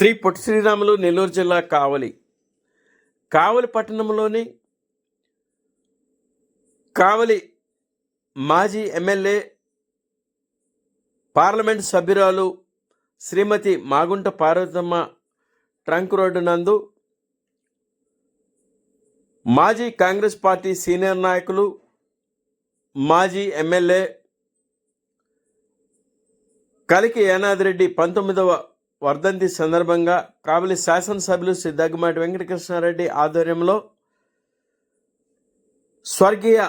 శ్రీ పొట్టి శ్రీరాములు నెల్లూరు జిల్లా కావలి. కావలి పట్టణంలోని కావలి మాజీ ఎమ్మెల్యే పార్లమెంట్ సభ్యురాలు శ్రీమతి మాగుంట పార్వతమ్మ ట్రంక్ రోడ్డు నందు మాజీ కాంగ్రెస్ పార్టీ సీనియర్ నాయకులు మాజీ ఎమ్మెల్యే కలికి యానాదిరెడ్డి పంతొమ్మిదవ వర్ధంతి సందర్భంగా కాబలి శాసనసభ్యులు శ్రీ దగ్గుమాటి వెంకటకృష్ణారెడ్డి ఆధ్వర్యంలో స్వర్గీయ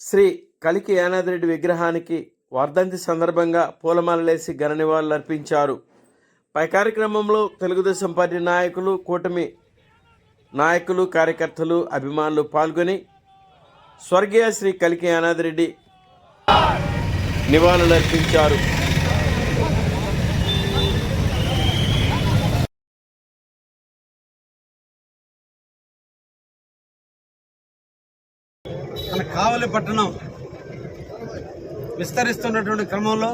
శ్రీ కలికి యానాదిరెడ్డి విగ్రహానికి వర్ధంతి సందర్భంగా పూలమాలలేసి ఘన నివాళులు అర్పించారు. పై కార్యక్రమంలో తెలుగుదేశం పార్టీ నాయకులు కూటమి నాయకులు కార్యకర్తలు అభిమానులు పాల్గొని స్వర్గీయ శ్రీ కలికి యానాదిరెడ్డి నివాళులు మన కావలి పట్టణం విస్తరిస్తున్నటువంటి క్రమంలో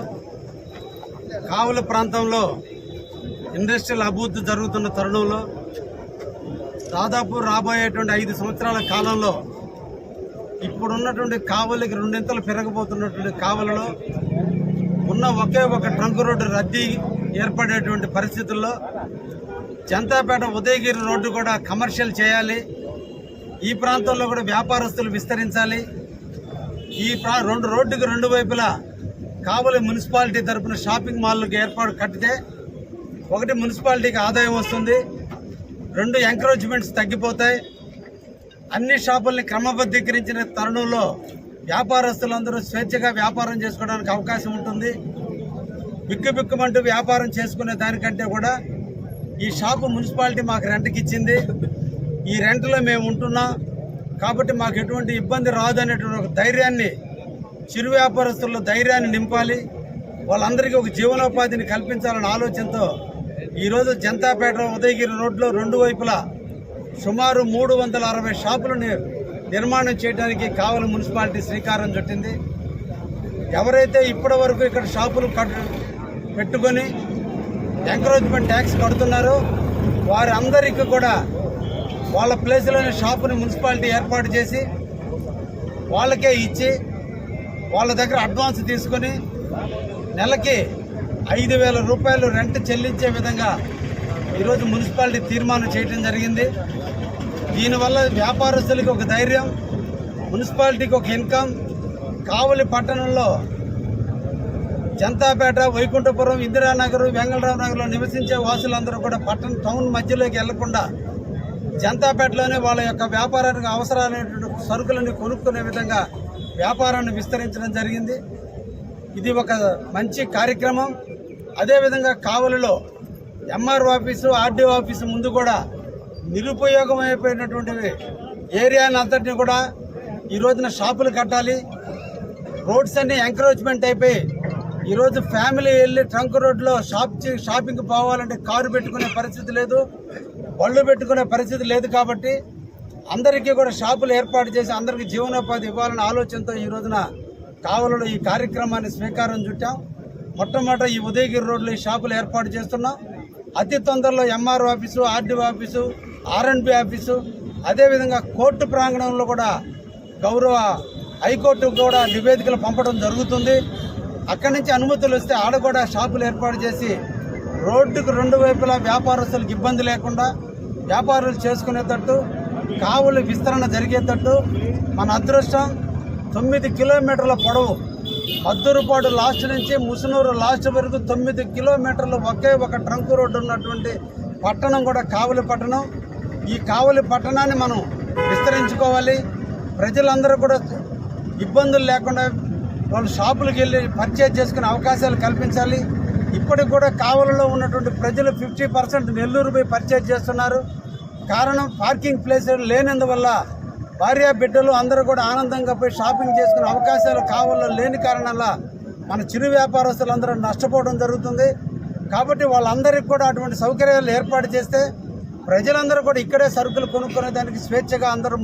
కావలి ప్రాంతంలో ఇండస్ట్రియల్ అభివృద్ధి జరుగుతున్న తరుణంలో దాదాపు రాబోయేటువంటి ఐదు సంవత్సరాల కాలంలో ఇప్పుడున్నటువంటి కావలికి రెండింతలు పెరగబోతున్నటువంటి కావలలో ఉన్న ఒకే ఒక ట్రంక్ రోడ్డు రద్దీ ఏర్పడేటువంటి పరిస్థితుల్లో చంతాపేట ఉదయగిరి రోడ్డు కూడా కమర్షియల్ చేయాలి. ఈ ప్రాంతంలో కూడా వ్యాపారస్తులు విస్తరించాలి. ఈ ప్రా రెండు రోడ్డుకి రెండు వైపులా కావలి మున్సిపాలిటీ తరపున షాపింగ్ మాల్లకు ఏర్పాటు కట్టితే ఒకటి మున్సిపాలిటీకి ఆదాయం వస్తుంది. రెండు ఎంకరేజ్మెంట్స్ తగ్గిపోతాయి. అన్ని షాపుల్ని క్రమబద్ధీకరించిన తరుణంలో వ్యాపారస్తులందరూ స్వేచ్ఛగా వ్యాపారం చేసుకోవడానికి అవకాశం ఉంటుంది. బిక్కుబిక్కుమంటూ వ్యాపారం చేసుకునే దానికంటే కూడా ఈ షాపు మున్సిపాలిటీ మాకు రెంట్కి ఇచ్చింది ఈ రెంట్లో మేము ఉంటున్నాం. కాబట్టి మాకు ఎటువంటి ఇబ్బంది రాదు అనేటువంటి ఒక ధైర్యాన్ని చిరు వ్యాపారస్తుల్లో ధైర్యాన్ని నింపాలి. వాళ్ళందరికీ ఒక జీవనోపాధిని కల్పించాలనే ఆలోచనతో ఈరోజు జనతాపేట ఉదయగిరి రోడ్లో రెండు వైపులా సుమారు మూడు వందల అరవై షాపులను నిర్మాణం చేయడానికి కావలి మున్సిపాలిటీ శ్రీకారం చుట్టింది. ఎవరైతే ఇప్పటి వరకు ఇక్కడ షాపులు కట్టు పెట్టుకొని ఎంకరేజ్మెంట్ ట్యాక్స్ కడుతున్నారో వారందరికీ కూడా వాళ్ళ ప్లేస్లోనే షాపుని మున్సిపాలిటీ ఏర్పాటు చేసి వాళ్ళకే ఇచ్చి వాళ్ళ దగ్గర అడ్వాన్స్ తీసుకొని నెలకి ఐదు వేల రూపాయలు రెంట్ చెల్లించే విధంగా ఈరోజు మున్సిపాలిటీ తీర్మానం చేయడం జరిగింది. దీనివల్ల వ్యాపారస్తులకి ఒక ధైర్యం మున్సిపాలిటీకి ఒక ఇన్కమ్ కావలి పట్టణంలో జనతాపేట వైకుంఠపురం ఇందిరానగర్ వెంగళరావు నగర్లో నివసించే వాసులందరూ కూడా పట్టణ టౌన్ మధ్యలోకి వెళ్ళకుండా జనతాపేటలోనే వాళ్ళ యొక్క వ్యాపారానికి అవసరమైనటువంటి సరుకులను కొనుక్కునే విధంగా వ్యాపారాన్ని విస్తరించడం జరిగింది. ఇది ఒక మంచి కార్యక్రమం. అదేవిధంగా కావలిలో ఎంఆర్ ఆఫీసు ఆర్డీఓ ఆఫీసు ముందు కూడా నిరుపయోగం అయిపోయినటువంటి ఏరియాని అంతటిని కూడా ఈ రోజున షాపులు కట్టాలి. రోడ్స్ అన్ని ఎంకరేజ్మెంట్ అయిపోయి ఈరోజు ఫ్యామిలీ వెళ్ళి ట్రంక్ రోడ్లో షాప్ షాపింగ్ పోవాలంటే కారు పెట్టుకునే పరిస్థితి లేదు. బళ్ళు పెట్టుకునే పరిస్థితి లేదు కాబట్టి అందరికీ కూడా షాపులు ఏర్పాటు చేసి అందరికీ జీవనోపాధి ఇవ్వాలనే ఆలోచనతో ఈ రోజున కావలలో ఈ కార్యక్రమాన్ని స్వీకారం చుట్టాం. మొట్టమొదట ఈ ఉదయగిరి రోడ్లో ఈ షాపులు ఏర్పాటు చేస్తున్నాం. అతి తొందరలో MRO office RDO office R and B office అదేవిధంగా కోర్టు ప్రాంగణంలో కూడా గౌరవ హైకోర్టుకు కూడా నివేదికలు పంపడం జరుగుతుంది. అక్కడి నుంచి అనుమతులు వస్తే ఆడ కూడా షాపులు ఏర్పాటు చేసి రోడ్డుకు రెండు వైపులా వ్యాపారస్తులకు ఇబ్బంది లేకుండా వ్యాపారులు చేసుకునేటట్టు కావులు విస్తరణ జరిగేటట్టు మన అదృష్టం తొమ్మిది కిలోమీటర్ల పొడవు. మద్దూరుపాడు లాస్ట్ నుంచి ముసునూరు లాస్ట్ వరకు తొమ్మిది కిలోమీటర్లు ఒకే ఒక ట్రంక్ రోడ్డు ఉన్నటువంటి పట్టణం కూడా కావలి పట్టణం. ఈ కావలి పట్టణాన్ని మనం విస్తరించుకోవాలి. ప్రజలందరూ కూడా ఇబ్బందులు లేకుండా వాళ్ళు షాపులకు వెళ్ళి పర్చేజ్ చేసుకునే అవకాశాలు కల్పించాలి. ఇప్పటికి కూడా కావలిలో ఉన్నటువంటి ప్రజలు ఫిఫ్టీ పర్సెంట్ నెల్లూరు పోయి పర్చేజ్ చేస్తున్నారు. కారణం పార్కింగ్ ప్లేస్ లేనందువల్ల భార్య బిడ్డలు అందరూ కూడా ఆనందంగా పోయి షాపింగ్ చేసుకునే అవకాశాలు కావాలో లేని కారణాల మన చిరు వ్యాపారస్తులందరూ నష్టపోవడం జరుగుతుంది. కాబట్టి వాళ్ళందరికీ కూడా అటువంటి సౌకర్యాలు ఏర్పాటు చేస్తే ప్రజలందరూ కూడా ఇక్కడే సరుకులు కొనుక్కునే దానికి స్వేచ్ఛగా అందరూ